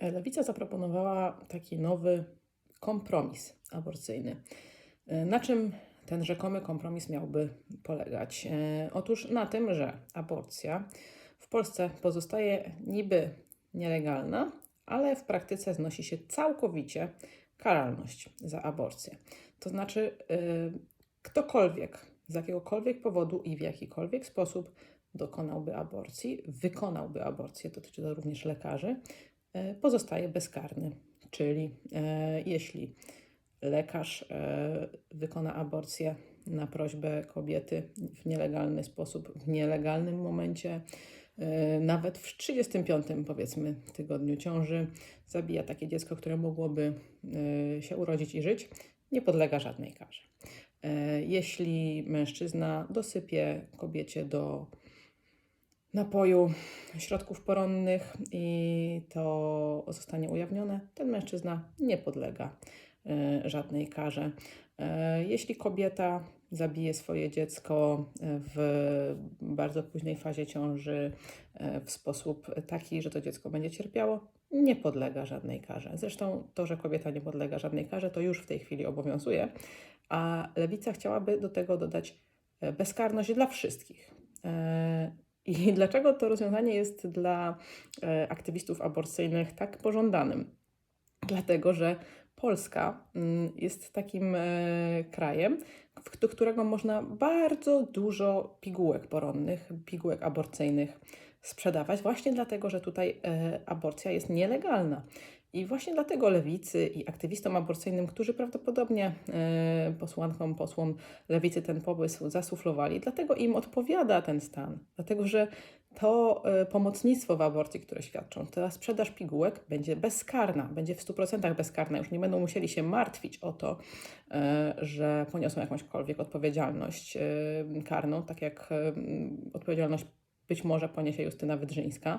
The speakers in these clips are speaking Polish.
Lewica zaproponowała taki nowy kompromis aborcyjny. E, Na czym ten rzekomy kompromis miałby polegać? E, Otóż na tym, że aborcja w Polsce pozostaje niby nielegalna, ale w praktyce znosi się całkowicie karalność za aborcję. To znaczy, e, ktokolwiek z jakiegokolwiek powodu i w jakikolwiek sposób dokonałby aborcji, wykonałby aborcję, dotyczy to również lekarzy, pozostaje bezkarny. Czyli e, jeśli lekarz e, wykona aborcję na prośbę kobiety w nielegalny sposób, w nielegalnym momencie, e, nawet w 35 powiedzmy tygodniu ciąży, zabija takie dziecko, które mogłoby e, się urodzić i żyć, nie podlega żadnej karze. E, Jeśli mężczyzna dosypie kobiecie do napoju środków poronnych i to zostanie ujawnione, ten mężczyzna nie podlega e, żadnej karze. E, Jeśli kobieta zabije swoje dziecko w bardzo późnej fazie ciąży e, w sposób taki, że to dziecko będzie cierpiało, nie podlega żadnej karze. Zresztą to, że kobieta nie podlega żadnej karze, to już w tej chwili obowiązuje, a lewica chciałaby do tego dodać bezkarność dla wszystkich. I dlaczego to rozwiązanie jest dla e, aktywistów aborcyjnych tak pożądanym? Dlatego, że Polska mm, jest takim e, krajem, do którego można bardzo dużo pigułek poronnych, pigułek aborcyjnych sprzedawać, właśnie dlatego, że tutaj e, aborcja jest nielegalna. I właśnie dlatego lewicy i aktywistom aborcyjnym, którzy prawdopodobnie e, posłankom, posłom lewicy ten pomysł zasuflowali, dlatego im odpowiada ten stan. Dlatego, że to e, pomocnictwo w aborcji, które świadczą, ta sprzedaż pigułek będzie bezkarna, będzie w 100% bezkarna. Już nie będą musieli się martwić o to, e, że poniosą jakąśkolwiek odpowiedzialność karną, tak jak odpowiedzialność być może poniesie Justyna Wydrzyńska,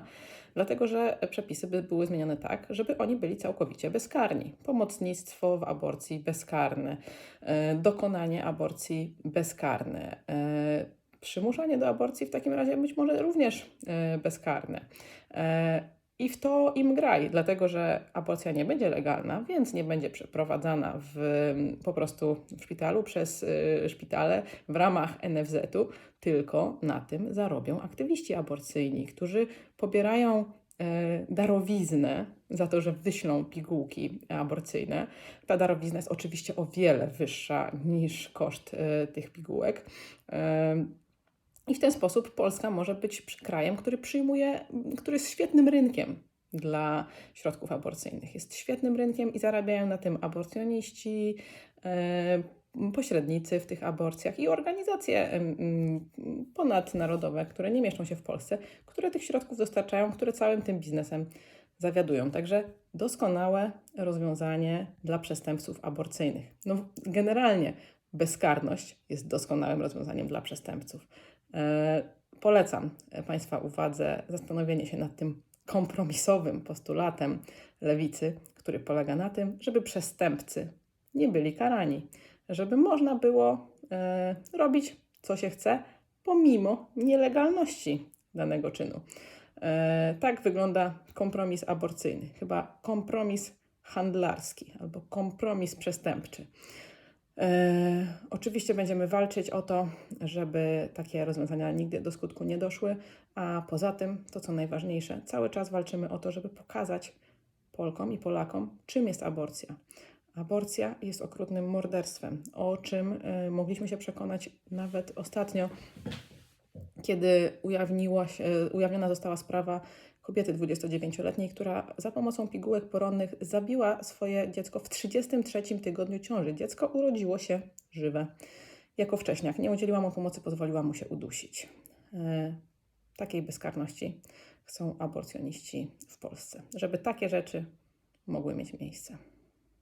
dlatego że przepisy by były zmienione tak, żeby oni byli całkowicie bezkarni. Pomocnictwo w aborcji bezkarne, e, dokonanie aborcji bezkarne, e, przymuszanie do aborcji w takim razie być może również e, bezkarne. E, I w to im graj, dlatego że aborcja nie będzie legalna, więc nie będzie przeprowadzana w, po prostu w szpitalu przez y, szpitale w ramach NFZ-u, tylko na tym zarobią aktywiści aborcyjni, którzy pobierają e, darowiznę za to, że wyślą pigułki aborcyjne. Ta darowizna jest oczywiście o wiele wyższa niż koszt e, tych pigułek. I w ten sposób Polska może być krajem, który przyjmuje, który jest świetnym rynkiem dla środków aborcyjnych. Jest świetnym rynkiem i zarabiają na tym aborcjoniści, e, pośrednicy w tych aborcjach i organizacje ponadnarodowe, które nie mieszczą się w Polsce, które tych środków dostarczają, które całym tym biznesem zawiadują. Także doskonałe rozwiązanie dla przestępców aborcyjnych. No, generalnie bezkarność jest doskonałym rozwiązaniem dla przestępców. E, polecam Państwa uwadze zastanowienie się nad tym kompromisowym postulatem lewicy, który polega na tym, żeby przestępcy nie byli karani, żeby można było e, robić co się chce, pomimo nielegalności danego czynu. E, tak wygląda kompromis aborcyjny, chyba kompromis handlarski albo kompromis przestępczy. Oczywiście będziemy walczyć o to, żeby takie rozwiązania nigdy do skutku nie doszły, a poza tym, to co najważniejsze, cały czas walczymy o to, żeby pokazać Polkom i Polakom, czym jest aborcja. Aborcja jest okrutnym morderstwem, o czym e, mogliśmy się przekonać nawet ostatnio, kiedy ujawniła się, ujawniona została sprawa kobiety 29-letniej, która za pomocą pigułek poronnych zabiła swoje dziecko w 33 tygodniu ciąży. Dziecko urodziło się żywe. Jako wcześniak nie udzieliła mu pomocy, pozwoliła mu się udusić. E, takiej bezkarności chcą aborcjoniści w Polsce, żeby takie rzeczy mogły mieć miejsce.